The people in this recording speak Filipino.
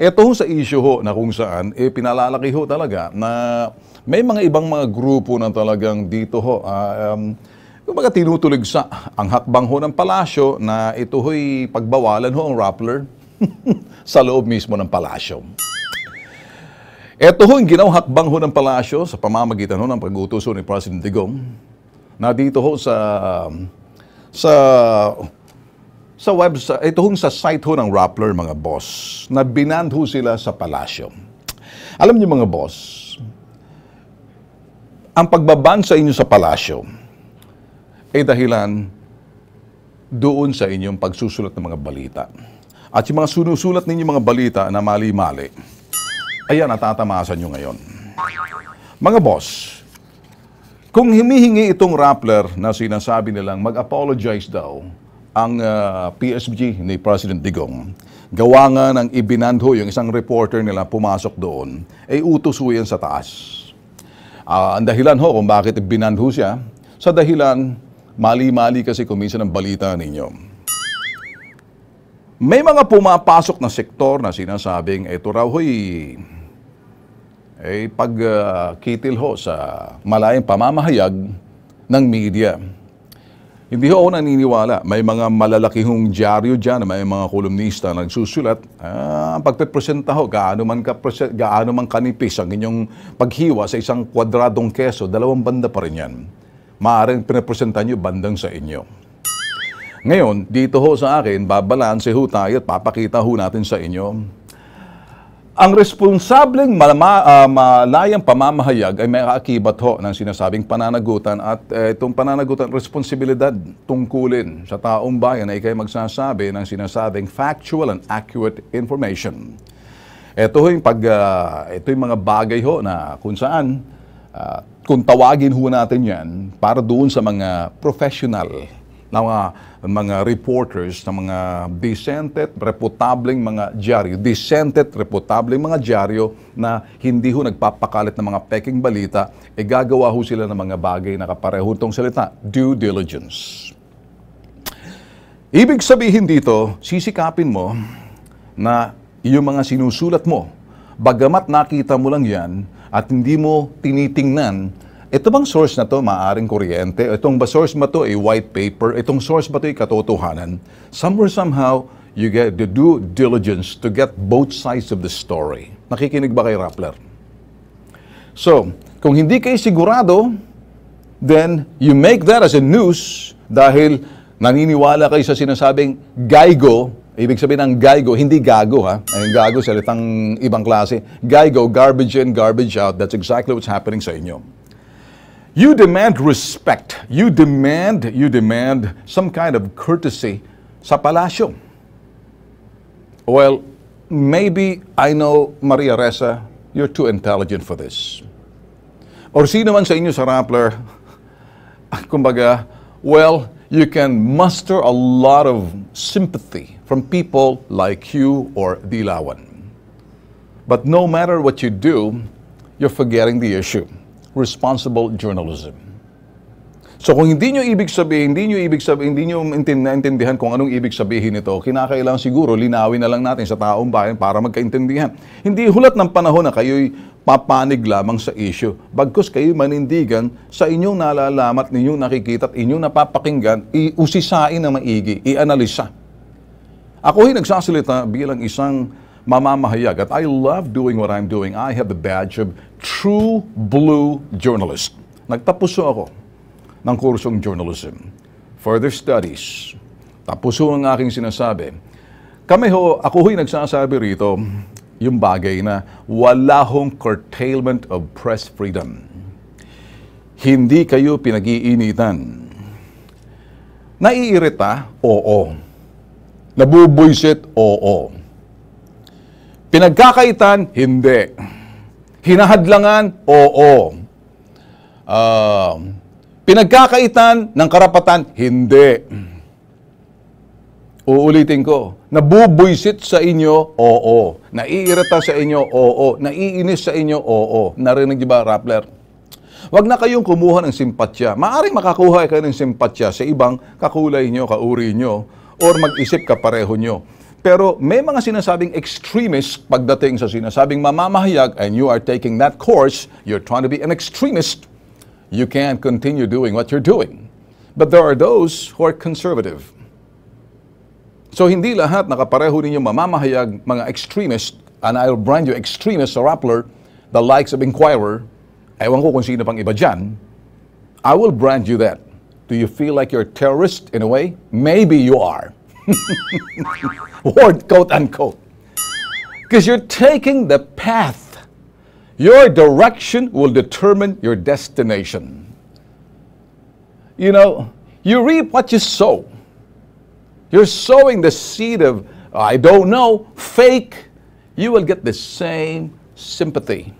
Ito ho sa issue ho na kung saan, eh, pinalalaki ho talaga na may mga ibang mga grupo na talagang dito ho, ah, um, kumbaga tinutulig sa ang hakbang ho ng palasyo na ito ho'y pagbawalan ho ang Rappler sa loob mismo ng palasyo. Ito ho yung ginawang hakbang ho ng palasyo sa pamamagitan ho ng pag-utos ni President Digong na dito ho sa sa sa website, ito hong sa site ho ng Rappler mga boss, na binand ho sila sa palasyo. Alam niyo mga boss, ang pagbaban sa inyo sa palasyo ay dahilan doon sa inyong pagsusulat ng mga balita. At yung mga sunusulat ninyo mga balita na mali-mali, ayan, natatamasan nyo ngayon. Mga boss, kung humihingi itong Rappler na sinasabi nilang mag-apologize daw ang uh, PSG ni President Digong, gawa nga ng ibinandho yung isang reporter nila pumasok doon, ay utos ho yan sa taas. Uh, ang dahilan ho kung bakit ibinandho siya, sa dahilan, mali-mali kasi kuminsan ang balita ninyo. May mga pumapasok na sektor na sinasabing ito raw ho'y eh, pagkitil uh, ho sa malayang pamamahayag ng media. Hindi ho ako naniniwala. May mga malalaki hong dyaryo dyan, may mga kolumnista na nagsusulat. Ah, ang pagpepresenta ho, gaano man, ka, gaano man kanipis ang inyong paghiwa sa isang kwadradong keso, dalawang banda pa rin yan. Maaaring pinapresenta nyo bandang sa inyo. Ngayon, dito ho sa akin, babalanse ho tayo at papakita ho natin sa inyo ang responsableng uh, malayang pamamahayag ay may kaakibat ho ng sinasabing pananagutan at uh, itong pananagutan responsibilidad tungkulin sa taong bayan ay kayo magsasabi ng sinasabing factual and accurate information. Ito yung, pag, uh, ito yung mga bagay ho na kung saan uh, kung tawagin ho natin yan para doon sa mga professional ng mga, mga reporters, ng mga decent, reputableng mga dyaryo, decent, reputableng mga dyaryo na hindi ho nagpapakalit ng mga peking balita, e gagawa ho sila ng mga bagay na kapareho itong salita, due diligence. Ibig sabihin dito, sisikapin mo na yung mga sinusulat mo, bagamat nakita mo lang yan at hindi mo tinitingnan ito bang source na to maaring kuryente? Itong ba source ba to ay white paper? Itong source ba to ay katotohanan? Somewhere somehow, you get the due diligence to get both sides of the story. Nakikinig ba kay Rappler? So, kung hindi kayo sigurado, then you make that as a news dahil naniniwala kayo sa sinasabing gaigo, ibig sabihin ng gaigo, hindi gago ha, ay gago salitang ibang klase, gaigo, garbage in, garbage out, that's exactly what's happening sa inyo. You demand respect. You demand, you demand some kind of courtesy sa palasyo. Well, maybe I know, Maria Ressa, you're too intelligent for this. Or sino man sa inyo sa Rappler, kumbaga, well, you can muster a lot of sympathy from people like you or Dilawan. But no matter what you do, you're forgetting the issue responsible journalism. So kung hindi nyo ibig sabihin, hindi nyo ibig sabihin, hindi nyo naintindihan kung anong ibig sabihin nito, kinakailangan siguro linawin na lang natin sa taong bayan para magkaintindihan. Hindi hulat ng panahon na kayo'y papanig lamang sa issue. Bagkus kayo manindigan sa inyong nalalamat, ninyong nakikita at inyong napapakinggan, iusisain na maigi, ianalisa. Ako'y nagsasalita bilang isang mamamahayag. At I love doing what I'm doing. I have the badge of true blue journalist. Nagtapos ako ng kursong journalism. Further studies. Tapos ho ang aking sinasabi. Kami ho, ako ho'y nagsasabi rito, yung bagay na wala hong curtailment of press freedom. Hindi kayo pinag-iinitan. Naiirita? Oo. Nabubuisit? Oo. Pinagkakaitan? Hindi. Hinahadlangan? Oo. Uh, pinagkakaitan ng karapatan? Hindi. Uulitin ko. Nabubuysit sa inyo? Oo. Naiirita sa inyo? Oo. Naiinis sa inyo? Oo. Narinig ba, Rappler? Huwag na kayong kumuha ng simpatya. Maaring makakuha kayo ng simpatya sa ibang kakulay nyo, kauri nyo, or mag-isip ka pareho nyo. Pero may mga sinasabing extremist pagdating sa sinasabing mamamahayag and you are taking that course, you're trying to be an extremist, you can't continue doing what you're doing. But there are those who are conservative. So hindi lahat nakapareho ninyo mamamahayag mga extremist, and I'll brand you extremist or Rappler, the likes of Inquirer, ewan ko kung sino pang iba dyan, I will brand you that. Do you feel like you're a terrorist in a way? Maybe you are. Word quote unquote. Because you're taking the path. Your direction will determine your destination. You know, you reap what you sow. You're sowing the seed of, I don't know, fake. You will get the same sympathy.